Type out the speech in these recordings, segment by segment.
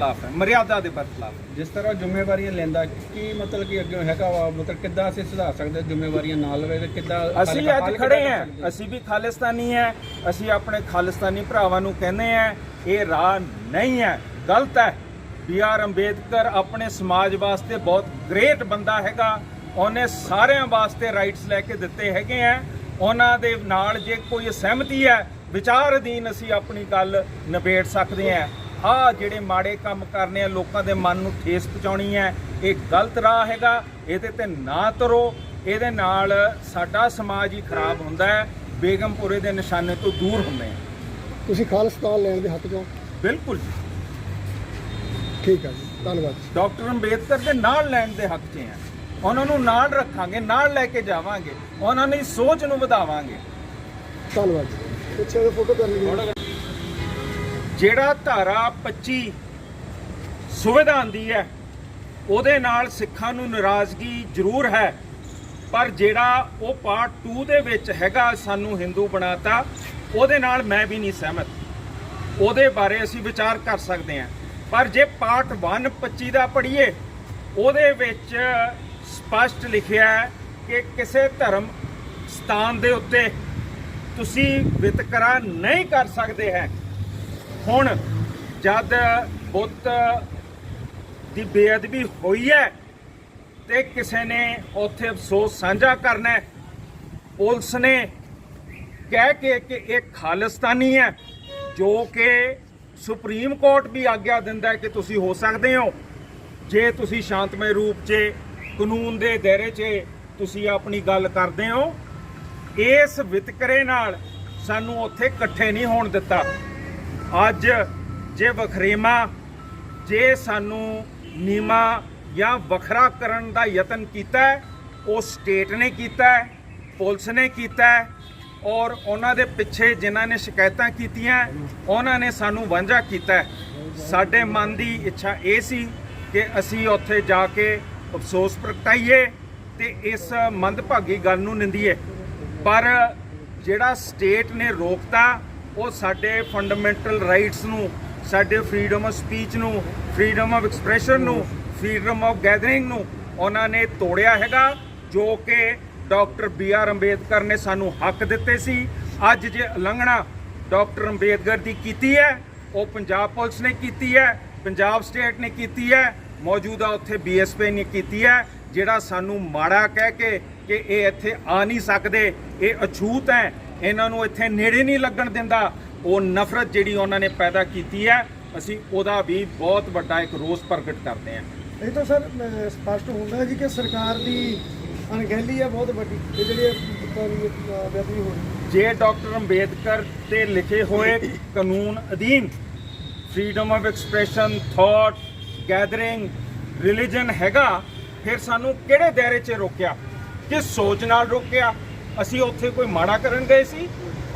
ਬਰਖਲਾਫ ਹੈ ਮਰਿਆਦਾ ਦੇ ਬਰਖਲਾਫ ਹੈ। ਜਿਸ ਤਰ੍ਹਾਂ ਜ਼ਿੰਮੇਵਾਰੀਆਂ ਲੈਂਦਾ ਕੀ ਮਤਲਬ ਕਿ ਅੱਗੇ ਹੈਗਾ ਵਾ? ਮਤਲਬ ਕਿੱਦਾਂ ਅਸੀਂ ਸੁਧਾਰ ਸਕਦੇ ਹਾਂ ਜ਼ਿੰਮੇਵਾਰੀਆਂ ਨਾਲ ਲਵੇ ਤੇ ਕਿੱਦਾਂ ਅਸੀਂ ਅੱਜ ਖੜੇ ਹਾਂ। ਹਾਂ? ਅਸੀਂ ਵੀ ਖਾਲਿਸਤਾਨੀ ਹੈ। ਅਸੀਂ ਆਪਣੇ ਖਾਲਿਸਤਾਨੀ ਭਰਾਵਾਂ ਨੂੰ ਕਹਿੰਦੇ ਆ ਇਹ ਰਾਹ ਨਹੀਂ ਹੈ ਗਲਤ ਹੈ। ਬੀ ਆਰ ਅੰਬੇਦਕਰ ਆਪਣੇ ਸਮਾਜ ਵਾਸਤੇ ਬਹੁਤ ਗ੍ਰੇਟ ਬੰਦਾ ਹੈਗਾ। ਉਹਨੇ ਸਾਰਿਆਂ ਵਾਸਤੇ ਰਾਈਟਸ ਲੈ ਕੇ ਦਿੱਤੇ ਹੈਗੇ ਆ। ਉਹਨਾਂ ਦੇ ਨਾਲ ਜੇ ਕੋਈ ਸਹਿਮਤੀ ਹੈ ਵਿਚਾਰ ਅਧੀਨ ਅਸੀਂ ਆਪਣੀ ਗੱਲ ਨਿਬੇੜ ਸਕਦੇ ਆ ਆ ਜਿਹੜੇ ਮਾੜੇ ਕੰਮ ਕਰਨੇ ਆ ਲੋਕਾਂ ਦੇ ਮਨ ਨੂੰ ਠੇਸ ਪਹੁੰਚਾਉਣੀ ਹੈ ਇਹ ਗਲਤ ਰਾਹ ਹੈਗਾ ਇਹਦੇ ਤੇ ਨਾ ਤੁਰੋ ਇਹਦੇ ਨਾਲ ਸਾਡਾ ਸਮਾਜ ਹੀ ਖਰਾਬ ਹੁੰਦਾ ਹੈ ਬੇਗਮਪੁਰੇ ਦੇ ਨਿਸ਼ਾਨੇ ਤੋਂ ਦੂਰ ਹੁੰਦੇ ਆ ਤੁਸੀਂ ਖਾਲਿਸਤਾਨ ਲੈਣ ਦੇ ਹੱਕ 'ਚੋਂ? ਬਿਲਕੁਲ ਜੀ। ਠੀਕ ਹੈ ਜੀ ਧੰਨਵਾਦ। ਜੀ। ਡਾਕਟਰ ਅੰਬੇਦਕਰ ਦੇ ਨਾਲ ਲੈਣ ਦੇ ਹੱਕ 'ਚ ਆ ਉਹਨਾਂ ਨੂੰ ਨਾਲ ਰੱਖਾਂਗੇ ਨਾਲ ਲੈ ਕੇ ਜਾਵਾਂਗੇ ਉਹਨਾਂ ਦੀ ਸੋਚ ਨੂੰ ਵਧਾਵਾਂਗੇ। ਧੰਨਵਾਦ ਜੀ। ਪਿੱਛੇ ਫੋਟੋ ਕਰ ਜਿਹੜਾ ਧਾਰਾ 25 ਸੰਵਿਧਾਨ ਦੀ ਹੈ, ਉਹਦੇ ਨਾਲ ਸਿੱਖਾਂ ਨੂੰ ਨਾਰਾਜ਼ਗੀ ਜ਼ਰੂਰ ਹੈ, ਪਰ ਜਿਹੜਾ ਉਹ ਪਾਰਟ 2 ਦੇ ਵਿੱਚ ਹੈਗਾ ਸਾਨੂੰ ਹਿੰਦੂ ਬਣਾਤਾ, ਉਹਦੇ ਨਾਲ ਮੈਂ ਵੀ ਨਹੀਂ ਸਹਿਮਤ। ਉਹਦੇ ਬਾਰੇ ਅਸੀਂ ਵਿਚਾਰ ਕਰ ਸਕਦੇ ਹਾਂ। ਪਰ ਜੇ ਪਾਰਟ 1 25 ਦਾ ਪੜ੍ਹੀਏ, ਉਹਦੇ ਵਿੱਚ ਸਪਸ਼ਟ ਲਿਖਿਆ ਹੈ ਕਿ ਕਿਸੇ ਧਰਮ ਸਥਾਨ ਦੇ ਉੱਤੇ ਤੁਸੀਂ ਵਿਤਕਰਾ ਨਹੀਂ ਕਰ ਸਕਦੇ ਹੈ। ਹੁਣ ਜਦ ਬੁੱਤ ਦੀ ਬੇਅਦਬੀ ਹੋਈ ਹੈ ਤੇ ਕਿਸੇ ਨੇ ਉੱਥੇ ਅਫਸੋਸ ਸਾਂਝਾ ਕਰਨਾ ਹੈ, ਪੁਲਿਸ ਨੇ ਕਹਿ ਕੇ ਕਿ ਇਹ ਖਾਲਿਸਤਾਨੀ ਹੈ, ਜੋ ਕਿ ਸੁਪਰੀਮ ਕੋਰਟ ਵੀ ਆਗਿਆ ਦਿੰਦਾ ਕਿ ਤੁਸੀਂ ਹੋ ਸਕਦੇ ਹੋ। ਜੇ ਤੁਸੀਂ ਸ਼ਾਂਤਮਈ ਰੂਪ 'ਚ, ਕਾਨੂੰਨ ਦੇ ਦਾਇਰੇ 'ਚ ਤੁਸੀਂ ਆਪਣੀ ਗੱਲ ਕਰਦੇ ਹੋ, ਇਸ ਵਿਤਕਰੇ ਨਾਲ ਸਾਨੂੰ ਉੱਥੇ ਇਕੱਠੇ ਨਹੀਂ ਹੋਣ ਦਿੱਤਾ। ਅੱਜ ਜੇ ਵਖਰੇਮਾ ਜੇ ਸਾਨੂੰ ਨੀਮਾ ਜਾਂ ਵੱਖਰਾ ਕਰਨ ਦਾ ਯਤਨ ਕੀਤਾ ਉਹ ਸਟੇਟ ਨੇ ਕੀਤਾ ਪੁਲਿਸ ਨੇ ਕੀਤਾ ਔਰ ਉਹਨਾਂ ਦੇ ਪਿੱਛੇ ਜਿਨ੍ਹਾਂ ਨੇ ਸ਼ਿਕਾਇਤਾਂ ਕੀਤੀਆਂ, ਉਹਨਾਂ ਨੇ ਸਾਨੂੰ ਵਾਂਝਾ ਕੀਤਾ ਸਾਡੇ ਮਨ ਦੀ ਇੱਛਾ ਇਹ ਸੀ ਕਿ ਅਸੀਂ ਉੱਥੇ ਜਾ ਕੇ ਅਫਸੋਸ ਪ੍ਰਗਟਾਈਏ ਤੇ ਇਸ ਮੰਦਭਾਗੀ ਗੱਲ ਨੂੰ ਨਿੰਦੀਏ। ਪਰ ਜਿਹੜਾ ਸਟੇਟ ਨੇ ਰੋਕਤਾ ਉਹ ਸਾਡੇ ਫੰਡਾਮੈਂਟਲ ਰਾਈਟਸ ਨੂੰ, ਸਾਡੇ ਫਰੀडम ਆਫ ਸਪੀਚ ਨੂੰ ਫਰੀडम ਆਫ ਐਕਸਪ੍ਰੈਸ਼ਨ ਨੂੰ ਫਰੀडम ਆਫ ਗੈਦਰਿੰਗ ਨੂੰ ਉਹਨਾਂ ਨੇ ਤੋੜਿਆ ਹੈਗਾ, ਜੋ ਕਿ ਡਾਕਟਰ ਬੀ ਆਰ ਅੰਬੇਦਕਰ ਨੇ ਸਾਨੂੰ ਹੱਕ ਦਿੱਤੇ ਸੀ। ਅੱਜ ਜੇ ਉਲੰਘਣਾ ਡਾਕਟਰ ਅੰਬੇਦਕਰ ਦੀ ਕੀਤੀ ਹੈ, ਉਹ ਪੰਜਾਬ ਪੁਲਿਸ ਨੇ ਕੀਤੀ ਹੈ, ਪੰਜਾਬ ਸਟੇਟ ਨੇ ਕੀਤੀ ਹੈ, ਮੌਜੂਦਾ ਉੱਥੇ ਬੀਐਸਪੀ ਨੇ ਕੀਤੀ ਹੈ, ਜਿਹੜਾ ਸਾਨੂੰ ਮਾੜਾ ਕਹਿ ਕੇ ਕਿ ਇਹ ਇੱਥੇ ਆ ਨਹੀਂ ਸਕਦੇ, ਇਹ ਅਛੂਤ ਹੈ। ਇਹਨਾਂ ਨੂੰ ਇੱਥੇ ਨੇੜੇ ਨਹੀਂ ਲੱਗਣ ਦਿੰਦਾ। ਉਹ ਨਫ਼ਰਤ ਜਿਹੜੀ ਉਹਨਾਂ ਨੇ ਪੈਦਾ ਕੀਤੀ ਹੈ ਅਸੀਂ ਉਹਦਾ ਵੀ ਬਹੁਤ ਵੱਡਾ ਇੱਕ ਰੋਸ ਪ੍ਰਗਟ ਕਰਦੇ ਹਾਂ। ਇਹ ਤਾਂ ਸਰ ਸਪਸ਼ਟ ਹੁੰਦਾ ਜੀ ਕਿ ਸਰਕਾਰ ਦੀ ਅਣਗਹਿਲੀ ਹੈ ਬਹੁਤ ਵੱਡੀ। ਇਹ ਜਿਹੜੀ ਬੇਅਦਬੀ ਹੋ ਜੇ ਡਾਕਟਰ ਅੰਬੇਦਕਰ ਤੇ ਲਿਖੇ ਹੋਏ ਕਾਨੂੰਨ ਅਧੀਨ freedom of expression thought gathering religion ਹੈਗਾ ਫਿਰ ਸਾਨੂੰ ਕਿਹੜੇ ਦਾਇਰੇ 'ਚ ਰੋਕਿਆ? ਕਿਸ ਸੋਚ ਨਾਲ ਰੋਕਿਆ? ਅਸੀਂ ਉੱਥੇ ਕੋਈ ਮਾੜਾ ਕਰਨ ਗਏ ਸੀ।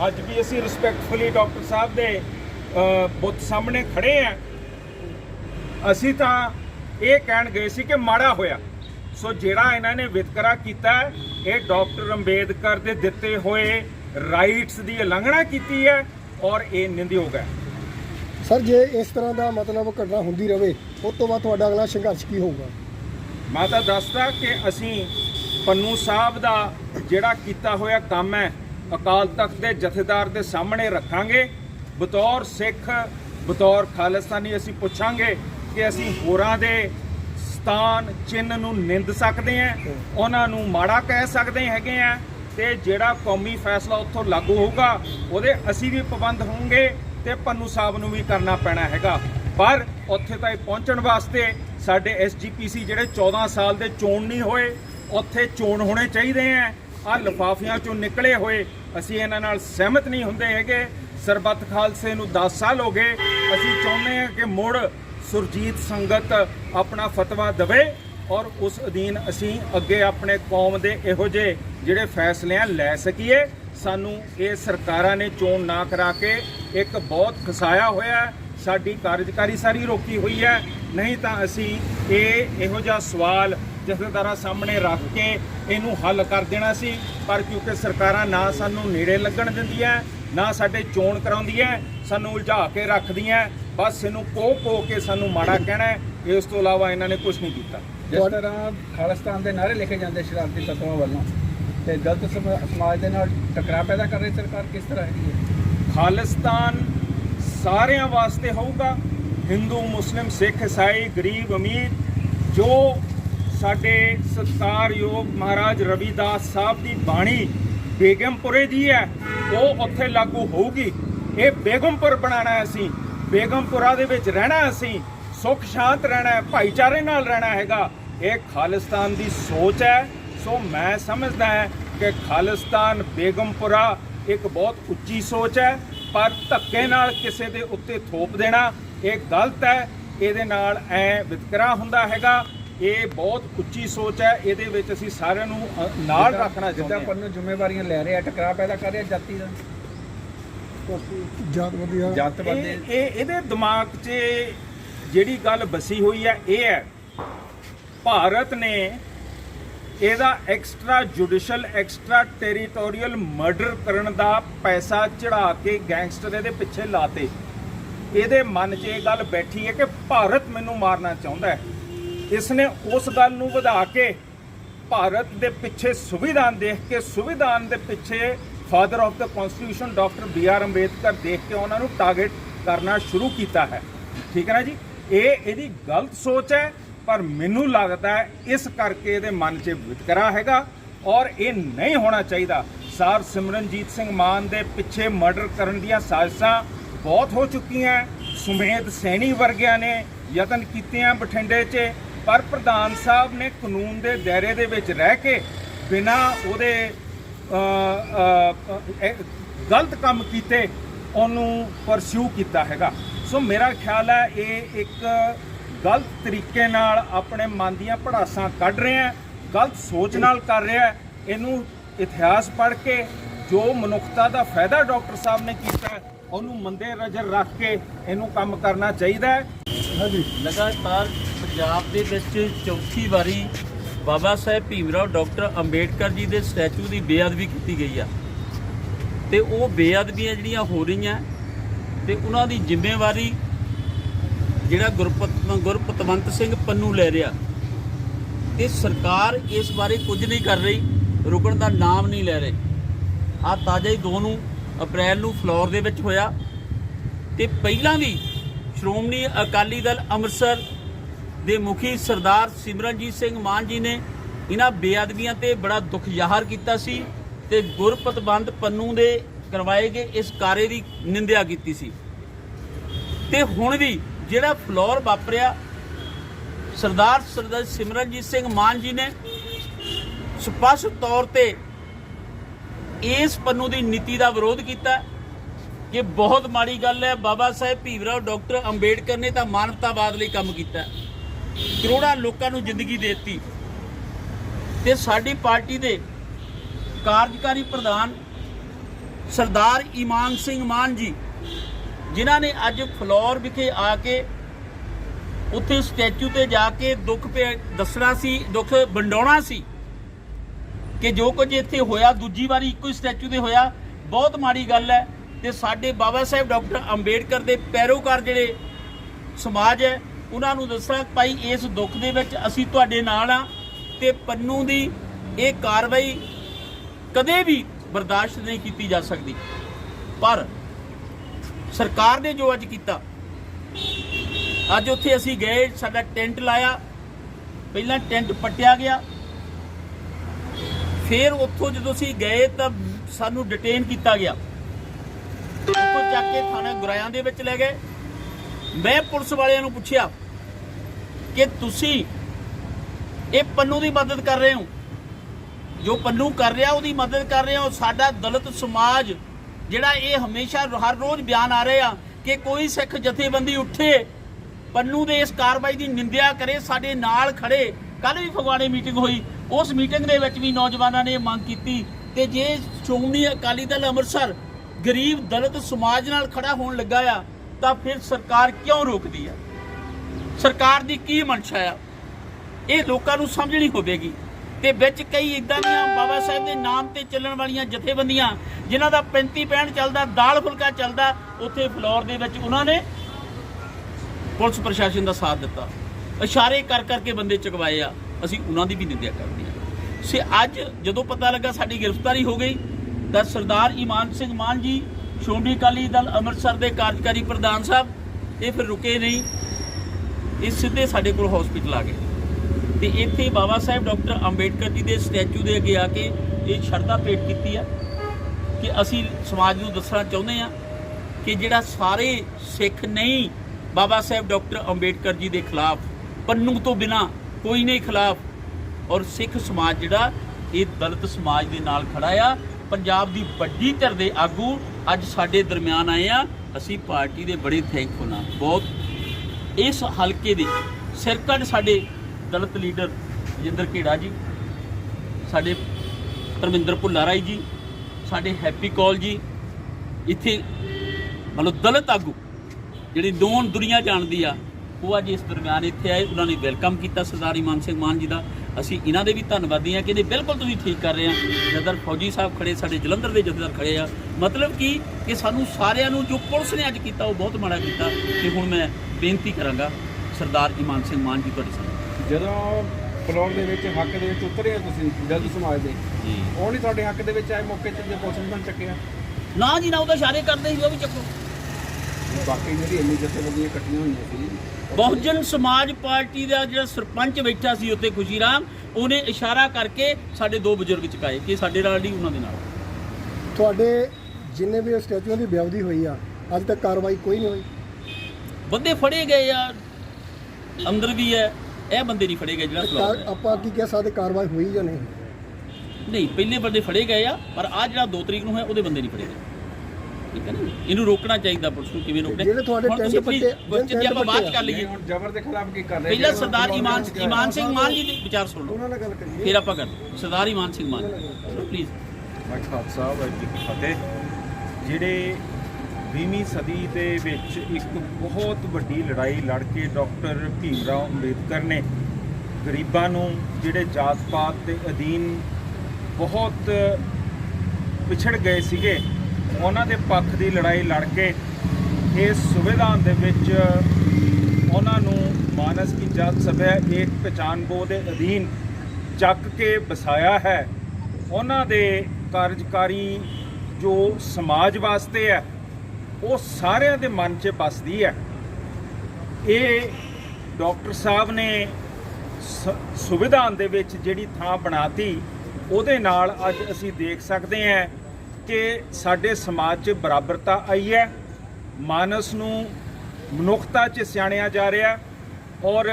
ਅੱਜ ਵੀ ਅਸੀਂ ਰਿਸਪੈਕਟਫੁਲੀ ਡਾਕਟਰ ਸਾਹਿਬ ਦੇ ਬੁੱਤ ਸਾਹਮਣੇ ਖੜੇ ਆ। ਅਸੀਂ ਤਾਂ ਇਹ ਕਹਿਣ ਗਏ ਸੀ ਕਿ ਮਾੜਾ ਹੋਇਆ। ਸੋ ਜਿਹੜਾ ਇਹਨਾਂ ਨੇ ਵਿਤਕਰਾ ਕੀਤਾ ਇਹ ਡਾਕਟਰ ਅੰਬੇਦਕਰ ਦੇ ਦਿੱਤੇ ਹੋਏ ਰਾਈਟਸ ਦੀ ਉਲੰਘਣਾ ਕੀਤੀ ਹੈ ਔਰ ਇਹ ਨਿੰਦਯੋਗ ਹੈ। ਸਰ ਜੇ ਇਸ ਤਰ੍ਹਾਂ ਦਾ ਮਤਲਬ ਘਟਨਾ ਹੁੰਦੀ ਰਵੇ ਉਸ ਤੋਂ ਬਾਅਦ ਤੁਹਾਡਾ ਅਗਲਾ ਸੰਘਰਸ਼ ਕੀ ਹੋਊਗਾ? ਮੈਂ ਤਾਂ ਦੱਸਦਾ ਕਿ ਅਸੀਂ ਪੰਨੂ ਸਾਹਿਬ ਦਾ ਜਿਹੜਾ ਕੀਤਾ ਹੋਇਆ ਕੰਮ ਹੈ, ਅਕਾਲ ਤਖਤ ਦੇ ਜਥੇਦਾਰ ਦੇ ਸਾਹਮਣੇ ਰੱਖਾਂਗੇ। ਬਤੌਰ ਸਿੱਖ, ਬਤੌਰ ਖਾਲਿਸਤਾਨੀ ਅਸੀਂ ਪੁੱਛਾਂਗੇ ਕਿ ਅਸੀਂ ਹੋਰਾਂ ਦੇ ਸਥਾਨ ਚਿੰਨ ਨੂੰ ਨਿੰਦ ਸਕਦੇ ਹਾਂ, ਉਹਨਾਂ ਨੂੰ ਮਾੜਾ ਕਹਿ ਸਕਦੇ ਹੈਗੇ ਆ ਤੇ ਜਿਹੜਾ ਕੌਮੀ ਫੈਸਲਾ ਉੱਥੋਂ ਲਾਗੂ ਹੋਊਗਾ, ਉਹਦੇ ਅਸੀਂ ਵੀ ਪਾਬੰਦ ਹੋਵਾਂਗੇ ਤੇ ਪੰਨੂ ਸਾਹਿਬ ਨੂੰ ਵੀ ਕਰਨਾ ਪੈਣਾ ਹੈਗਾ। ਪਰ ਉੱਥੇ ਤਾਈਂ ਪਹੁੰਚਣ ਵਾਸਤੇ ਸਾਡੇ ਐਸਜੀਪੀਸੀ ਜਿਹੜੇ 14 ਸਾਲ ਦੇ ਚੋਣ ਨਹੀਂ ਹੋਏ ਉੱਥੇ ਚੋਣ ਹੋਣੇ ਚਾਹੀਦੇ ਆ। ਆ ਲਫਾਫਿਆਂ ਚੋਂ ਨਿਕਲੇ ਹੋਏ, ਅਸੀਂ ਇਹਨਾਂ ਨਾਲ ਸਹਿਮਤ ਨਹੀਂ ਹੁੰਦੇ ਹੈਗੇ। ਸਰਬੱਤ ਖਾਲਸੇ ਨੂੰ 10 ਸਾਲ ਹੋ ਗਏ, ਅਸੀਂ ਚਾਹੁੰਦੇ ਹਾਂ ਕਿ ਮੁੜ ਸੁਰਜੀਤ ਸੰਗਤ ਆਪਣਾ ਫਤਵਾ ਦੇਵੇ ਔਰ ਉਸ ਅਧੀਨ ਅਸੀਂ ਅੱਗੇ ਆਪਣੇ ਕੌਮ ਦੇ ਇਹੋ ਜਿਹੇ ਜਿਹੜੇ ਫੈਸਲੇ ਆ ਲੈ ਸਕੀਏ। ਸਾਨੂੰ ਇਹ ਸਰਕਾਰਾਂ ਨੇ ਚੋਣ ਨਾ ਕਰਾ ਕੇ ਇੱਕ ਬਹੁਤ ਖਸਾਇਆ ਹੋਇਆ ਸਾਡੀ ਕਾਰਜਕਾਰੀ ਸਾਰੀ ਰੋਕੀ ਹੋਈ ਹੈ। ਨਹੀਂ ਤਾਂ ਅਸੀਂ ਇਹ ਇਹੋ ਜਿਹਾ ਸਵਾਲ ਜਥੇਦਾਰਾਂ ਸਾਹਮਣੇ ਰੱਖ ਕੇ ਇਹਨੂੰ ਹੱਲ ਕਰ ਦੇਣਾ ਸੀ। ਪਰ ਕਿਉਂਕਿ ਸਰਕਾਰਾਂ ਨਾ ਸਾਨੂੰ ਨੇੜੇ ਲੱਗਣ ਦਿੰਦੀਆਂ ਨਾ ਸਾਡੇ ਚੋਣ ਕਰਾਉਂਦੀਆਂ ਸਾਨੂੰ ਉਲਝਾ ਕੇ ਰੱਖਦੀਆਂ ਬਸ ਇਹਨੂੰ ਕੋ ਕੋ ਕੇ ਸਾਨੂੰ ਮਾੜਾ ਕਹਿਣਾ ਇਸ ਤੋਂ ਇਲਾਵਾ ਇਹਨਾਂ ਨੇ ਕੁਝ ਨਹੀਂ ਕੀਤਾ। ਜਿਸ ਤਰ੍ਹਾਂ ਖਾਲਿਸਤਾਨ ਦੇ ਨਾਰੇ ਲਿਖੇ ਜਾਂਦੇ ਸ਼ਰਾਰਤੀ ਤੱਤਾਂ ਵੱਲੋਂ ਤੇ ਗਲਤ ਸਮ- ਸਮਾਜ ਦੇ ਨਾਲ ਟਕਰਾਅ ਪੈਦਾ ਕਰ ਰਹੀ ਸਰਕਾਰ ਕਿਸ ਤਰ੍ਹਾਂ ਹੈਗੀ ਹੈ? ਖਾਲਿਸਤਾਨ ਸਾਰਿਆਂ ਵਾਸਤੇ ਹੋਊਗਾ। ਹਿੰਦੂ ਮੁਸਲਿਮ ਸਿੱਖ ਈਸਾਈ ਗਰੀਬ ਅਮੀਰ ਜੋ ਸਾਡੇ ਸਤਿਕਾਰਯੋਗ ਮਹਾਰਾਜ ਰਵਿਦਾਸ ਸਾਹਿਬ ਦੀ ਬਾਣੀ ਬੇਗਮਪੁਰੇ ਦੀ ਹੈ, ਉਹ ਉੱਥੇ ਲਾਗੂ ਹੋਊਗੀ। ਇਹ ਬੇਗਮਪੁਰ ਬਣਾਉਣਾ ਅਸੀਂ। ਬੇਗਮਪੁਰਾ ਦੇ ਵਿੱਚ ਰਹਿਣਾ ਅਸੀਂ। ਸੁਖ ਸ਼ਾਂਤ ਰਹਿਣਾ ਭਾਈਚਾਰੇ ਨਾਲ ਰਹਿਣਾ ਹੈਗਾ। ਇਹ ਖਾਲਿਸਤਾਨ ਦੀ ਸੋਚ ਹੈ। ਸੋ ਮੈਂ ਸਮਝਦਾ ਹਾਂ ਕਿ ਖਾਲਿਸਤਾਨ, ਬੇਗਮਪੁਰਾ ਇੱਕ ਬਹੁਤ ਉੱਚੀ ਸੋਚ ਹੈ। ਪਰ ਧੱਕੇ ਨਾਲ ਕਿਸੇ ਦੇ ਉੱਤੇ ਥੋਪ ਦੇਣਾ, ਇਹ ਗਲਤ ਹੈ। ਇਹਦੇ ਨਾਲ ਐ ਵਿਤਕਰਾ ਹੁੰਦਾ ਹੈਗਾ। ਇਹ ਬਹੁਤ ਉੱਚੀ ਸੋਚ ਹੈ ਇਹਦੇ ਵਿੱਚ ਅਸੀਂ ਸਾਰਿਆਂ ਨੂੰ ਅ, ਨਾਲ ਜਿੱਦਾਂ- ਰੱਖਣਾ ਚਾਹੁੰਦੇ ਜਿੱਦਾਂ ਹਾਂ। ਪੰਨੂ ਜ਼ਿੰਮੇਵਾਰੀਆਂ ਲੈ ਰਿਹਾ ਟਕਰਾਅ ਪੈਦਾ ਕਰ ਰਿਹਾ ਜਾਤੀ ਦਾ। ਜਾਤ ਵਧੀਆ ਜਾਤਵਾਦ ਦੇ ਇਹ ਇਹ ਇਹਦੇ ਦਿਮਾਗ 'ਚ ਜਿਹੜੀ ਗੱਲ ਬਸੀ ਹੋਈ ਹੈ ਇਹ ਹੈ ਭਾਰਤ ਨੇ ਇਹਦਾ extra judicial extra territorial murder ਕਰਨ ਦਾ ਪੈਸਾ ਚੜਾ ਕੇ ਗੈਂਗਸਟਰ ਇਹਦੇ ਪਿੱਛੇ ਲਾਤੇ ਇਹਦੇ ਮਨ 'ਚ ਇਹ ਗੱਲ ਬੈਠੀ ਹੈ ਕਿ ਭਾਰਤ ਮੈਨੂੰ ਮਾਰਨਾ ਚਾਹੁੰਦਾ ਹੈ। ਇਸ ਨੇ ਉਸ ਗੱਲ ਨੂੰ ਵਧਾ ਕੇ ਭਾਰਤ ਦੇ ਪਿੱਛੇ ਸੰਵਿਧਾਨ ਦੇਖ ਕੇ, ਸੰਵਿਧਾਨ ਦੇ ਪਿੱਛੇ father of the constitution doctor B R Ambedkar ਦੇਖ ਕੇ ਉਹਨਾਂ ਨੂੰ ਟਾਰਗੇਟ ਕਰਨਾ ਸ਼ੁਰੂ ਕੀਤਾ ਹੈ। ਠੀਕ ਹੈ ਨਾ ਜੀ? ਇਹ ਇਹਦੀ ਗਲਤ ਸੋਚ ਹੈ, ਪਰ ਮੈਨੂੰ ਲੱਗਦਾ ਹੈ ਇਸ ਕਰਕੇ ਇਹਦੇ ਮਨ 'ਚ ਵਿਤਕਰਾ ਹੈਗਾ ਔਰ ਇਹ ਨਹੀਂ ਹੋਣਾ ਚਾਹੀਦਾ। ਸਰ ਸਿਮਰਨਜੀਤ ਸਿੰਘ ਮਾਨ ਦੇ ਪਿੱਛੇ ਮਰਡਰ ਕਰਨ ਦੀਆਂ ਸਾਜ਼ਿਸ਼ਾਂ ਬਹੁਤ ਹੋ ਚੁੱਕੀਆਂ ਸੁਮੇਧ ਸੈਣੀ ਵਰਗਿਆਂ ਨੇ ਯਤਨ ਕੀਤੇ ਆ ਬਠਿੰਡੇ 'ਚ। ਪਰ ਪ੍ਰਧਾਨ ਸਾਹਿਬ ਨੇ ਕਾਨੂੰਨ ਦੇ ਦਾਇਰੇ ਦੇ ਵਿੱਚ ਰਹਿ ਕੇ ਬਿਨਾ ਉਹਦੇ ਗਲਤ ਕੰਮ ਕੀਤੇ ਉਹਨੂੰ ਪਰਸਿਊ ਕੀਤਾ ਹੈਗਾ। ਸੋ ਮੇਰਾ ਖਿਆਲ ਹੈ ਇਹ ਇੱਕ ਗਲਤ ਤਰੀਕੇ ਨਾਲ ਆਪਣੇ ਮਨ ਦੀਆਂ ਪੜਾਸਾਂ ਕੱਢ ਰਿਹਾ ਹੈ ਗਲਤ ਸੋਚ ਨਾਲ ਕਰ ਰਿਹਾ ਹੈ। ਇਹਨੂੰ ਇਤਿਹਾਸ ਪੜ੍ਹ ਕੇ ਜੋ ਮਨੁੱਖਤਾ ਦਾ ਫਾਇਦਾ ਡਾਕਟਰ ਸਾਹਿਬ ਨੇ ਕੀਤਾ ਉਹਨੂੰ ਮੰਦੇ ਨਜ਼ਰ ਰੱਖ ਕੇ ਇਹਨੂੰ ਕੰਮ ਕਰਨਾ ਚਾਹੀਦਾ ਹੈ। ਹਾਂਜੀ। ਲਗਾਤਾਰ ਪੰਜਾਬ ਦੇ ਵਿੱਚ ਚੌਥੀ ਵਾਰੀ ਬਾਬਾ ਸਾਹਿਬ ਭੀਮਰਾਓ ਡਾਕਟਰ ਅੰਬੇਡਕਰ ਜੀ ਦੇ ਸਟੈਚੂ ਦੀ ਬੇਅਦਬੀ ਕੀਤੀ ਗਈ ਆ। ਤੇ ਉਹ ਬੇਅਦਬੀਆਂ ਜਿਹੜੀਆਂ ਹੋ ਰਹੀਆਂ, ਤੇ ਉਹਨਾਂ ਦੀ ਜ਼ਿੰਮੇਵਾਰੀ ਜਿਹੜਾ ਗੁਰਪਤ, ਗੁਰਪਤਵੰਤ ਸਿੰਘ ਪੰਨੂ ਲੈ ਰਿਹਾ। ਤੇ ਸਰਕਾਰ ਇਸ ਬਾਰੇ ਕੁਝ ਨਹੀਂ ਕਰ ਰਹੀ, ਰੁਕਣ ਦਾ ਨਾਮ ਨਹੀਂ ਲੈ ਰਹੀ। ਆ ਤਾਜ਼ਾ ਹੀ 2 ਨੂੰ ਅਪ੍ਰੈਲ ਨੂੰ ਫਲੋਰ ਦੇ ਵਿੱਚ ਹੋਇਆ। ਤੇ ਪਹਿਲਾਂ ਵੀ ਸ਼੍ਰੋਮਣੀ ਅਕਾਲੀ ਦਲ ਅੰਮ੍ਰਿਤਸਰ ਦੇ ਮੁਖੀ ਸਰਦਾਰ ਸਿਮਰਨਜੀਤ ਸਿੰਘ ਮਾਨ ਜੀ ਨੇ ਇਹਨਾਂ ਬੇਅਦਬੀਆਂ ਤੇ ਬੜਾ ਦੁੱਖ ਜ਼ਾਹਰ ਕੀਤਾ ਸੀ ਤੇ ਗੁਰਪਤਵੰਦ ਪੰਨੂ ਦੇ ਕਰਵਾਏ ਗਏ ਇਸ ਕਾਰੇ ਦੀ ਨਿੰਦਿਆ ਕੀਤੀ ਸੀ। ਤੇ ਹੁਣ ਵੀ ਜਿਹੜਾ ਫਲੋਰ ਵਾਪਰਿਆ, ਸਰਦਾਰ ਸਰਦਾਰ ਸਿਮਰਨਜੀਤ ਸਿੰਘ ਮਾਨ ਜੀ ਨੇ ਸਪਸ਼ਟ ਤੌਰ ਤੇ ਇਸ ਪੰਨੂ ਦੀ ਨੀਤੀ ਦਾ ਵਿਰੋਧ ਕੀਤਾ। ਕਿ ਬਹੁਤ ਮਾੜੀ ਗੱਲ ਹੈ। ਬਾਬਾ ਸਾਹਿਬ ਭੀਮਰਾਓ ਡਾਕਟਰ ਅੰਬੇਡਕਰ ਨੇ ਤਾਂ ਮਾਨਵਤਾਵਾਦ ਲਈ ਕੰਮ ਕੀਤਾ। ਕਰੋੜਾਂ ਲੋਕਾਂ ਨੂੰ ਜ਼ਿੰਦਗੀ ਦੇ ਦਿੱਤੀ। ਤੇ ਸਾਡੀ ਪਾਰਟੀ ਦੇ ਕਾਰਜਕਾਰੀ ਪ੍ਰਧਾਨ ਸਰਦਾਰ ਈਮਾਨ ਸਿੰਘ ਮਾਨ ਜੀ, ਜਿਨ੍ਹਾਂ ਨੇ ਅੱਜ ਫਲੋਰ ਵਿਖੇ ਆ ਕੇ ਉੱਥੇ ਸਟੈਚੂ ਤੇ ਜਾ ਕੇ ਦੁੱਖ ਭੇ- ਦੱਸਣਾ ਸੀ, ਦੁੱਖ ਵੰਡਾਉਣਾ ਸੀ ਕਿ ਜੋ ਕੁਝ ਇੱਥੇ ਹੋਇਆ, ਦੂਜੀ ਵਾਰੀ ਇੱਕੋ ਹੀ ਸਟੈਚੂ ਤੇ ਹੋਇਆ, ਬਹੁਤ ਮਾੜੀ ਗੱਲ ਹੈ। ਤੇ ਸਾਡੇ ਬਾਬਾ ਸਾਹਿਬ ਡਾਕਟਰ ਅੰਬੇਡਕਰ ਦੇ ਪੈਰੋਕਾਰ ਜਿਹੜੇ ਸਮਾਜ ਹੈ ਉਹਨਾਂ ਨੂੰ ਦੱਸਣਾ ਭਾਈ ਇਸ ਦੁੱਖ ਦੇ ਵਿੱਚ ਅਸੀਂ ਤੁਹਾਡੇ ਨਾਲ ਆ ਤੇ ਪੰਨੂ ਦੀ ਇਹ ਕਾਰਵਾਈ ਕਦੇ ਵੀ ਬਰਦਾਸ਼ਤ ਨਹੀਂ ਕੀਤੀ ਜਾ ਸਕਦੀ। ਪਰ ਸਰਕਾਰ ਨੇ ਜੋ ਅੱਜ ਕੀਤਾ, ਅੱਜ ਉੱਥੇ ਅਸੀਂ ਗਏ, ਸਾਡਾ ਟੈਂਟ ਲਾਇਆ, ਪਹਿਲਾਂ ਟੈਂਟ ਪੱਟਿਆ ਗਿਆ। ਫਿਰ ਉੱਥੋਂ ਜਦੋਂ ਅਸੀਂ ਗਏ ਤਾਂ ਸਾਨੂੰ ਡਿਟੇਨ ਕੀਤਾ ਗਿਆ। ਉੱਥੋਂ ਚੱਕ ਕੇ ਥਾਣਾ ਗੁਰਾਇਆਂ ਦੇ ਵਿੱਚ ਲੈ ਗਏ। ਮੈਂ ਪੁਲਿਸ ਵਾਲਿਆਂ ਨੂੰ ਪੁੱਛਿਆ ਕਿ ਤੁਸੀਂ ਇਹ ਪੰਨੂ ਦੀ ਮਦਦ ਕਰ ਰਹੇ ਹੋ। ਜੋ ਪੰਨੂ ਕਰ ਰਿਹਾ, ਉਹਦੀ ਮਦਦ ਕਰ ਰਹੇ। ਹੋ ਸਾਡਾ ਦਲਿਤ ਸਮਾਜ, ਜਿਹੜਾ ਇਹ ਹਮੇਸ਼ਾ ਹਰ ਰੋਜ਼ ਬਿਆਨ ਆ ਰਹੇ ਆ ਕਿ ਕੋਈ ਸਿੱਖ ਜਥੇਬੰਦੀ ਉੱਠੇ, ਪੰਨੂ ਦੇ ਇਸ ਕਾਰਵਾਈ ਦੀ ਨਿੰਦਿਆ ਕਰੇ, ਸਾਡੇ ਨਾਲ ਖੜੇ। ਕੱਲ ਵੀ ਫਗਵਾੜੇ ਮੀਟਿੰਗ ਹੋਈ। ਉਸ ਮੀਟਿੰਗ ਦੇ ਵਿੱਚ ਵੀ ਨੌਜਵਾਨਾਂ ਨੇ ਇਹ ਮੰਗ ਕੀਤੀ ਤੇ ਜੇ ਸ਼੍ਰੋਮਣੀ ਅਕਾਲੀ ਦਲ ਅੰਮ੍ਰਿਤਸਰ ਗਰੀਬ ਦਲਿਤ ਸਮਾਜ ਨਾਲ ਖੜਾ ਹੋਣ ਲੱਗਾ ਆ, ਤਾਂ ਫਿਰ ਸਰਕਾਰ ਕਿਉਂ ਰੋਕਦੀ ਆ? ਸਰਕਾਰ ਦੀ ਕੀ ਮਨਸ਼ਾ ਆ? ਇਹ ਲੋਕਾਂ ਨੂੰ ਸਮਝਣੀ ਹੋਵੇਗੀ ਤੇ ਵਿੱਚ ਕਈ ਇਦਾਂ ਦੀਆਂ ਬਾਬਾ ਸਾਹਿਬ ਦੇ ਨਾਮ ਤੇ ਚੱਲਣ ਵਾਲੀਆਂ ਜਥੇਬੰਦੀਆਂ ਜਿਨ੍ਹਾਂ ਦਾ 35 65 ਚੱਲਦਾ, ਦਾਲ ਫੁਲਕਾ ਚੱਲਦਾ, ਉੱਥੇ ਫਲੋਰ ਦੇ ਵਿੱਚ ਉਹਨਾਂ ਨੇ ਪੁਲਿਸ ਪ੍ਰਸ਼ਾਸਨ ਦਾ ਸਾਥ ਦਿੱਤਾ। ਇਸ਼ਾਰੇ ਕਰ ਕਰਕੇ ਬੰਦੇ ਚੁਕਵਾਏ ਆ। ਅਸੀਂ ਉਹਨਾਂ ਦੀ ਵੀ ਨਿੰਦਿਆ ਕਰਦੇ ਹਾਂ ਸੇ ਅੱਜ ਜਦੋਂ ਪਤਾ ਲੱਗਾ ਸਾਡੀ ਗ੍ਰਿਫਤਾਰੀ ਹੋ ਗਈ, ਤਾਂ ਸਰਦਾਰ ਇਮਾਨ ਸਿੰਘ ਮਾਨ ਜੀ, ਸ਼੍ਰੋਮਣੀ ਅਕਾਲੀ ਦਲ ਅੰਮ੍ਰਿਤਸਰ ਦੇ ਕਾਰਜਕਾਰੀ ਪ੍ਰਧਾਨ ਸਾਹਿਬ, ਇਹ ਫਿਰ ਰੁਕੇ ਨਹੀਂ। ਇਹ ਸਿੱਧੇ ਸਾਡੇ ਕੋਲ ਹਸਪੀਟਲ ਆ ਗਏ। ਤੇ ਇੱਥੇ ਬਾਬਾ ਸਾਹਿਬ ਡਾਕਟਰ ਅੰਬੇਡਕਰ ਜੀ ਦੇ ਸਟੈਚੂ ਦੇ ਅੱਗੇ ਆ ਕੇ ਇਹ ਸ਼ਰਧਾ ਭੇਟ ਕੀਤੀ ਆ ਕਿ ਅਸੀਂ ਸਮਾਜ ਨੂੰ ਦੱਸਣਾ ਚਾਹੁੰਦੇ ਆ ਕਿ ਜਿਹੜਾ ਸਾਰੇ ਸਿੱਖ ਨਹੀਂ, ਬਾਬਾ ਸਾਹਿਬ ਡਾਕਟਰ ਅੰਬੇਡਕਰ ਜੀ ਦੇ ਖਿਲਾਫ, ਪੰਨੂ ਤੋਂ ਬਿਨਾ ਕੋਈ ਨਹੀਂ ਖਿਲਾਫ। ਔਰ ਸਿੱਖ ਸਮਾਜ ਜਿਹੜਾ, ਇਹ ਦਲਿਤ ਸਮਾਜ ਦੇ ਨਾਲ ਖੜਾ ਆ। ਪੰਜਾਬ ਦੀ ਵੱਡੀ ਧਿਰ ਦੇ ਆਗੂ ਅੱਜ ਸਾਡੇ ਦਰਮਿਆਨ ਆਏ ਆ। ਅਸੀਂ ਪਾਰਟੀ ਦੇ ਬੜੇ ਥੈਂਕਫੁਲ ਆ। ਬਹੁਤ ਇਸ ਹਲਕੇ ਦੇ ਸਿਰਕੱਢ ਸਾਡੇ ਦਲਿਤ ਲੀਡਰ ਜਿੰਦਰ ਘੇੜਾ ਜੀ, ਸਾਡੇ ਧਰਮਿੰਦਰ ਭੁੱਲਾਰਾਈ ਜੀ, ਸਾਡੇ ਹੈਪੀ ਕੌਲ ਜੀ, ਇੱਥੇ ਮਤਲਬ ਦਲਿਤ ਆਗੂ ਜਿਹੜੀ ਦੋਨ ਦੁਨੀਆ ਜਾਣਦੀ ਆ, ਉਹ ਅੱਜ ਇਸ ਦਰਮਿਆਨ ਇੱਥੇ ਆਏ, ਉਹਨਾਂ ਨੇ ਵੈਲਕਮ ਕੀਤਾ ਸਰਦਾਰ ਇਮਾਨ ਸਿੰਘ ਮਾਨ ਜੀ ਦਾ। ਅਸੀਂ ਇਹਨਾਂ ਦੇ ਵੀ ਧੰਨਵਾਦੀ ਆ ਕਿ ਇਹ ਬਿਲਕੁਲ ਤੁਸੀਂ ਠੀਕ ਕਰ ਰਹੇ ਆ। ਜਦਰ ਫੌਜੀ ਸਾਹਿਬ ਖੜੇ ਸਾਡੇ ਜਲੰਧਰ ਦੇ ਜਥੇਦਾਰ ਖੜੇ ਆ। ਮਤਲਬ ਕੀ ਕਿ ਸਾਨੂੰ ਸਾਰਿਆਂ ਨੂੰ ਜੋ ਪੁਲਿਸ ਨੇ ਅੱਜ ਕੀਤਾ ਉਹ ਬਹੁਤ ਮਾੜਾ ਕੀਤਾ ਤੇ ਹੁਣ ਮੈਂ ਬੇਨਤੀ ਕਰਾਂਗਾ ਸਰਦਾਰ ਇਮਾਨ ਸਿੰਘ ਮਾਨ ਜੀ ਤੁਹਾਡੇ ਸਾਹਮਣੇ। ਜਦੋਂ ਫਲੋਰ ਦੇ ਵਿੱਚ ਹੱਕ ਦੇ ਵਿੱਚ ਉਤਰੇ ਤੁਸੀਂ ਦਲਿਤ ਸਮਾਜ ਦੇ। ਜੀ। ਉਹ ਨਹੀਂ ਤੁਹਾਡੇ ਹੱਕ ਦੇ ਵਿੱਚ ਆਏ ਮੌਕੇ ਤੇ ਜੇ ਪੁਲਿਸ ਨੇ ਚੱਕਿਆ? ਨਾ ਜੀ ਨਾ ਉਹਦਾ ਇਸ਼ਾਰੇ ਕਰਦੇ ਸੀ ਉਹ ਵੀ ਚੱਕੋ। ਬਾਕੀ ਜਿਹੜੀ ਇੰਨੀ ਜਥੇਬੰਦੀਆਂ ਇਕੱਠੀਆਂ ਹੋਈਆਂ ਸੀ ਬਹੁਜਨ ਸਮਾਜ ਪਾਰਟੀ ਦਾ ਜਿਹੜਾ ਸਰਪੰਚ ਬੈਠਾ ਸੀ ਉੱਤੇ ਖੁਸ਼ੀ ਰਾਮ ਉਹਨੇ ਇਸ਼ਾਰਾ ਕਰਕੇ ਸਾਡੇ ਦੋ ਬਜ਼ੁਰਗ ਚੁਕਾਏ ਕਿ ਸਾਡੇ ਨਾਲ ਨਹੀਂ ਉਹਨਾਂ ਦੇ ਨਾਲ। ਤੁਹਾਡੇ ਜਿੰਨੇ ਵੀ ਸਟੈਚੂਆਂ ਦੀ ਵਿਆਵਦੀ ਹੋਈ ਆ ਅੱਜ ਤੱਕ ਕਾਰਵਾਈ ਕੋਈ ਨਹੀਂ ਹੋਈ। ਬੰਦੇ ਫੜੇ ਗਏ ਆ ਅੰਦਰ ਵੀ ਹੈ ਇਹ ਬੰਦੇ ਨਹੀਂ ਫੜੇ ਗਏ ਜਿਹੜਾ ਹੈ। ਆਪਾਂ ਕੀ ਕਹਿ ਸਕਦੇ ਕਾਰਵਾਈ ਹੋਈ ਜਾਂ ਨਹੀਂ? ਨਹੀਂ ਪਹਿਲੇ ਬੰਦੇ ਫੜੇ ਗਏ ਆ ਪਰ ਆ ਜਿਹੜਾ 2 ਤਰੀਕ ਨੂੰ ਹੈ ਉਹਦੇ ਬੰਦੇ ਨਹੀਂ ਫੜੇ ਗਏ। ਠੀਕ ਹੈ ਨਾ? ਇਹਨੂੰ ਰੋਕਣਾ ਚਾਹੀਦਾ ਪੁਲਿਸ ਨੂੰ ਕਿਵੇਂ ਰੋਕਣਾ? ਜਿਹੜੇ ਤੁਹਾਡੇ ਹੁਣ ਤੁਸੀਂ ਟੈਂਟ please question ਦੀ ਆਪਾਂ ਚ ਕਰ ਲਈਏ। ਹੁਣ ਜ਼ਬਰ ਦੇ ਖਿਲਾਫ ਕੀ ਕਰ ਰਹੇ ਪਹਿਲਾਂ? ਸਰਦਾਰ ਇਮਾਨ ਇਮਾਨ ਸਿੰਘ ਮਾਨ ਜੀ ਦੇ ਵਿਚਾਰ ਸੁਣ ਲਓ। ਉਹਨਾਂ ਨਾਲ ਗੱਲ ਕਰੀਏ। ਫਿਰ ਆਪਾਂ ਕਰਦੇ ਸਰਦਾਰ ਇਮਾਨ ਸਿੰਘ ਮਾਨ ਪਲੀਜ਼ ਮੈਂ ਖਾਲਸਾ ਵਾਹਿਗੁਰੂ ਜੀ ਕੀ ਫਤਿਹ। ਜਿਹੜੇ 20ਵੀਂ ਸਦੀ ਦੇ ਵਿੱਚ ਇੱਕ ਬਹੁਤ ਵੱਡੀ ਲੜਾਈ ਲੜ ਕੇ ਡਾਕਟਰ ਭੀਮਰਾਓ ਅੰਬੇਦਕਰ ਨੇ ਗਰੀਬਾਂ ਨੂੰ ਜਿਹੜੇ ਜਾਤ ਪਾਤ ਦੇ ਅਧੀਨ ਬਹੁਤ ਪਿਛੜ ਗਏ ਸੀਗੇ ਉਹਨਾਂ ਦੇ ਪੱਖ ਦੀ ਲੜਾਈ ਲੜ ਕੇ ਇਸ ਸੁਵਿਧਾਨ ਦੇ ਵਿੱਚ ਉਹਨਾਂ ਨੂੰ ਮਾਨਸ ਕੀ ਜਾਤ ਸਭਾ ਇੱਕ ਪਛਾਣ ਬੋ ਦੇ ਅਧੀਨ ਚੱਕ ਕੇ ਵਸਾਇਆ ਹੈ। ਉਹਨਾਂ ਦੇ ਕਾਰਜਕਾਰੀ ਜੋ ਸਮਾਜ ਵਾਸਤੇ ਹੈ, ਉਹ ਸਾਰਿਆਂ ਦੇ ਮਨ 'ਚ ਬਸਦੀ ਹੈ। ਇਹ ਡਾਕਟਰ ਸਾਹਿਬ ਨੇ ਸ- ਸੰਵਿਧਾਨ ਦੇ ਵਿੱਚ ਜਿਹੜੀ ਥਾਂ ਬਣਾਤੀ, ਉਹਦੇ ਨਾਲ ਅੱਜ ਅਸੀਂ ਦੇਖ ਸਕਦੇ ਹਾਂ ਕਿ ਸਾਡੇ ਸਮਾਜ 'ਚ ਬਰਾਬਰਤਾ ਆਈ ਹੈ, ਮਾਨਸ ਨੂੰ ਮਨੁੱਖਤਾ 'ਚ ਸਿਆਣਿਆ ਜਾ ਰਿਹਾ ਔਰ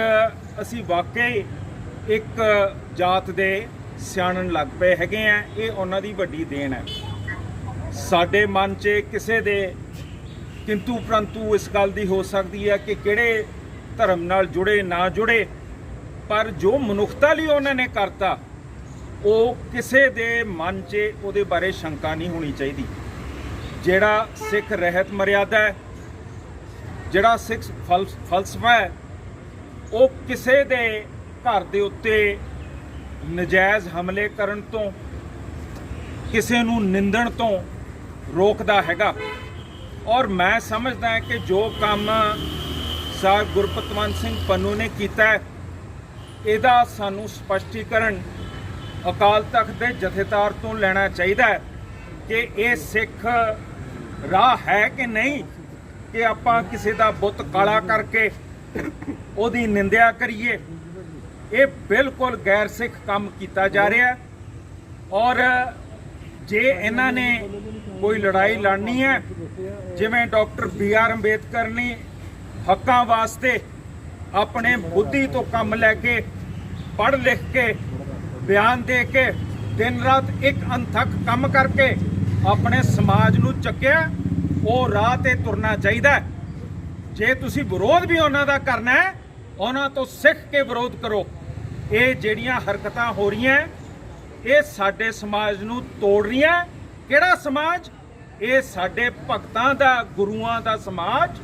ਅਸੀਂ ਵਾਕਈ ਇੱਕ ਜਾਤ ਦੇ ਸਿਆਣਨ ਲੱਗ ਪਏ ਹੈਗੇ ਆ, ਇਹ ਉਹਨਾਂ ਦੀ ਵੱਡੀ ਦੇਣ ਹੈ। ਸਾਡੇ ਮਨ 'ਚ ਕਿਸੇ ਦੇ ਕਿੰਤੂ ਪ੍ਰੰਤੂ ਇਸ ਗੱਲ ਦੀ ਹੋ ਸਕਦੀ ਹੈ ਕਿ ਕਿਹੜੇ ਧਰਮ ਨਾਲ ਜੁੜੇ, ਨਾ ਜੁੜੇ, ਪਰ ਜੋ ਮਨੁੱਖਤਾ ਲਈ ਉਹਨਾਂ ਨੇ ਕਰਤਾ ਉਹ ਕਿਸੇ ਦੇ ਮਨ 'ਚ ਉਹਦੇ ਬਾਰੇ ਸ਼ੰਕਾ ਨਹੀਂ ਹੋਣੀ ਚਾਹੀਦੀ। ਜਿਹੜਾ ਸਿੱਖ ਰਹਿਤ ਮਰਿਆਦਾ ਹੈ, ਜਿਹੜਾ ਸਿੱਖ ਫਲ- ਫਲਸਫਾ ਹੈ, ਉਹ ਕਿਸੇ ਦੇ ਘਰ ਦੇ ਉੱਤੇ ਨਜਾਇਜ਼ ਹਮਲੇ ਕਰਨ ਤੋਂ, ਕਿਸੇ ਨੂੰ ਨਿੰਦਣ ਤੋਂ ਰੋਕਦਾ ਹੈਗਾ। ਔਰ ਮੈਂ ਸਮਝਦਾ ਕਿ ਜੋ ਕੰਮ ਸਰ ਗੁਰਪਤਵੰਤ ਸਿੰਘ ਪੰਨੂ ਨੇ ਕੀਤਾ ਇਹਦਾ ਸਾਨੂੰ ਸਪਸ਼ਟੀਕਰਨ ਅਕਾਲ ਤਖਤ ਦੇ ਜਥੇਦਾਰ ਤੋਂ ਲੈਣਾ ਚਾਹੀਦਾ ਹੈ ਕਿ ਇਹ ਸਿੱਖ ਰਾਹ ਹੈ ਕਿ ਨਹੀਂ? ਕਿ ਆਪਾਂ ਕਿਸੇ ਦਾ ਬੁੱਤ ਕਾਲਾ ਕਰਕੇ ਉਹਦੀ ਨਿੰਦਿਆ ਕਰੀਏ? ਇਹ ਬਿਲਕੁਲ ਗੈਰ ਸਿੱਖ ਕੰਮ ਕੀਤਾ ਜਾ ਰਿਹਾ ਔਰ ਜੇ ਇਹਨਾਂ ਨੇ ਕੋਈ ਲੜਾਈ ਲੜਨੀ ਹੈ, ਜਿਵੇਂ ਡਾਕਟਰ ਬੀ ਆਰ ਅੰਬੇਦਕਰ ਨੇ ਹੱਕਾਂ ਵਾਸਤੇ ਆਪਣੇ ਬੁੱਧੀ ਤੋਂ ਕੰਮ ਲੈ ਕੇ, ਪੜ੍ਹ ਲਿਖ ਕੇ ਬਿਆਨ ਦੇ ਕੇ ਦਿਨ ਰਾਤ ਇੱਕ ਅਣਥੱਕ ਕੰਮ ਕਰਕੇ ਆਪਣੇ ਸਮਾਜ ਨੂੰ ਚੱਕਿਆ, ਉਹ ਰਾਹ ਤੇ ਤੁਰਨਾ ਚਾਹੀਦਾ ਜੇ ਤੁਸੀਂ ਵਿਰੋਧ ਵੀ ਉਹਨਾਂ ਦਾ ਕਰਨਾ ਹੈ, ਉਹਨਾਂ ਤੋਂ ਸਿੱਖ ਕੇ ਵਿਰੋਧ ਕਰੋ। ਇਹ ਜਿਹੜੀਆਂ ਹਰਕਤਾਂ ਹੋ ਰਹੀਆਂ ਇਹ ਸਾਡੇ ਸਮਾਜ ਨੂੰ ਤੋੜ ਰਹੀਆਂ ਕਿਹੜਾ ਸਮਾਜ? ਇਹ ਸਾਡੇ ਭਗਤਾਂ ਦਾ, ਗੁਰੂਆਂ ਦਾ ਸਮਾਜ,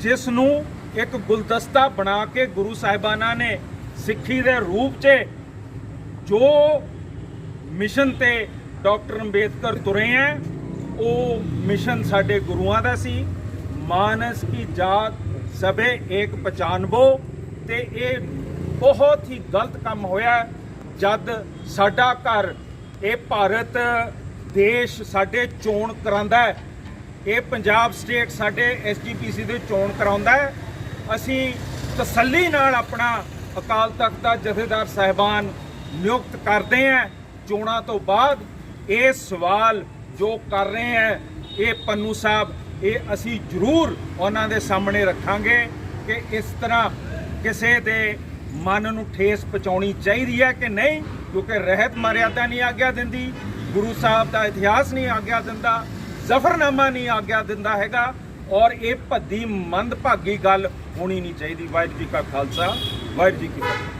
ਜਿਸ ਨੂੰ ਇੱਕ ਗੁਲਦਸਤਾ ਬਣਾ ਕੇ ਗੁਰੂ ਸਾਹਿਬਾਨਾਂ ਨੇ ਸਿੱਖੀ ਦੇ ਰੂਪ 'ਚ ਜੋ ਮਿਸ਼ਨ ਤੇ ਡਾਕਟਰ ਅੰਬੇਦਕਰ ਤੁਰੇ ਹੈ, ਉਹ ਮਿਸ਼ਨ ਸਾਡੇ ਗੁਰੂਆਂ ਦਾ ਸੀ। ਮਾਨਸ ਕੀ ਜਾਤ ਸਭੇ ਏਕ ਪਛਾਨਬੋ ਤੇ ਇਹ ਬਹੁਤ ਹੀ ਗਲਤ ਕੰਮ ਹੋਇਆ ਜਦ ਸਾਡਾ ਘਰ ਇਹ ਭਾਰਤ ਦੇਸ਼ ਸਾਡੇ ਚੋਣ ਕਰਾਂਦਾ ਹੈ, ਇਹ ਪੰਜਾਬ ਸਟੇਟ ਸਾਡੇ ਐਸਜੀਪੀਸੀ ਦੇ ਚੋਣ ਕਰਾਉਂਦਾ ਹੈ, ਅਸੀਂ ਤਸੱਲੀ ਨਾਲ ਆਪਣਾ ਅਕਾਲ ਤਖਤ ਦਾ ਜਥੇਦਾਰ ਸਾਹਿਬਾਨ ਨਿਯੁਕਤ ਕਰਦੇ ਹਾਂ ਚੋਣਾਂ ਤੋਂ ਬਾਅਦ ਇਹ ਸਵਾਲ ਜੋ ਕਰ ਰਹੇ ਹੈ ਇਹ ਪੰਨੂ ਸਾਹਿਬ, ਇਹ ਅਸੀਂ ਜ਼ਰੂਰ ਉਹਨਾਂ ਦੇ ਸਾਹਮਣੇ ਰੱਖਾਂਗੇ ਕਿ ਇਸ ਤਰ੍ਹਾਂ ਕਿਸੇ ਦੇ ਮਨ ਨੂੰ ਠੇਸ ਪਹੁੰਚਾਉਣੀ ਚਾਹੀਦੀ ਹੈ ਕਿ ਨਹੀਂ, ਕਿਉਂਕਿ ਰਹਿਤ ਮਰਿਆਦਾ ਨਹੀਂ ਆਗਿਆ ਦਿੰਦੀ, ਗੁਰੂ ਸਾਹਿਬ ਦਾ ਇਤਿਹਾਸ ਨਹੀਂ ਆਗਿਆ ਦਿੰਦਾ, ਜ਼ਫਰਨਾਮਾ ਨਹੀਂ ਆਗਿਆ ਦਿੰਦਾ ਹੈਗਾ, ਔਰ ਇਹ ਭੱਦੀ ਮੰਦਭਾਗੀ ਗੱਲ ਹੋਣੀ ਨਹੀਂ ਚਾਹੀਦੀ। ਵਾਹਿਗੁਰੂ ਜੀ ਕਾ ਖਾਲਸਾ, ਵਾਹਿਗੁਰੂ ਜੀ ਕੀ ਫਤਿਹ।